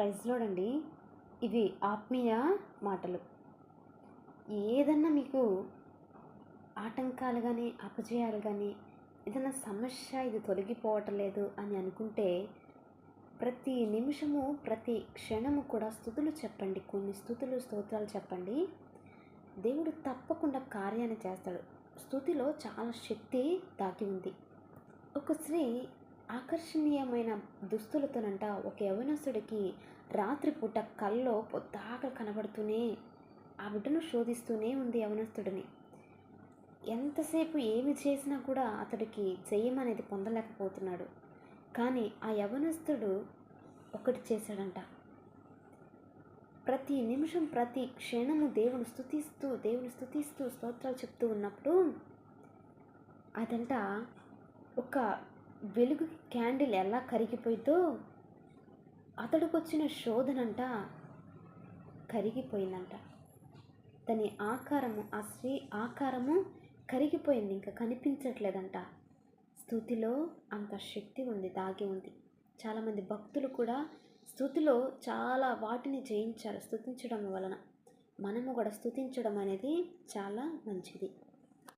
ప్రైజ్లోడండి ఇవి ఆత్మీయ మాటలు. ఏదన్నా మీకు ఆటంకాలు కానీ అపజయాలు కానీ ఏదైనా సమస్య ఇది తొలగిపోవటం లేదు అని అనుకుంటే ప్రతి నిమిషము ప్రతి క్షణము కూడా స్థుతులు చెప్పండి. కొన్ని స్థుతులు స్తోత్రాలు చెప్పండి. దేవుడు తప్పకుండా కార్యాన్ని చేస్తాడు. స్థుతిలో చాలా శక్తి దాగి ఉంది. ఒక స్త్రీ ఆకర్షణీయమైన దుస్తులతోనంట ఒక యవనస్తుడికి రాత్రిపూట కల్లో పొద్దాకలు కనబడుతూనే ఆ బిడ్డను శోధిస్తూనే ఉంది యవనస్తుడిని. ఎంతసేపు ఏమి చేసినా కూడా అతడికి జయం అనేది పొందలేకపోతున్నాడు. కానీ ఆ యవనస్తుడు ఒకటి చేశాడంట. ప్రతి నిమిషం ప్రతి క్షణము దేవుని స్థుతిస్తూ దేవుని స్థుతిస్తూ స్తోత్రాలు చెప్తూ ఉన్నప్పుడు అదంట ఒక వెలుగు క్యాండిల్ ఎలా కరిగిపోయిందో అతడికి వచ్చిన శోధనంట కరిగిపోయిందంట. దాని ఆకారము ఆ స్త్రీ ఆకారము కరిగిపోయింది ఇంకా కనిపించట్లేదంట. స్థుతిలో అంత శక్తి ఉంది దాగి ఉంది. చాలామంది భక్తులు కూడా స్థుతిలో చాలా వాటిని జయించారు స్థుతించడం వలన. మనము కూడా స్థుతించడం అనేది చాలా మంచిది.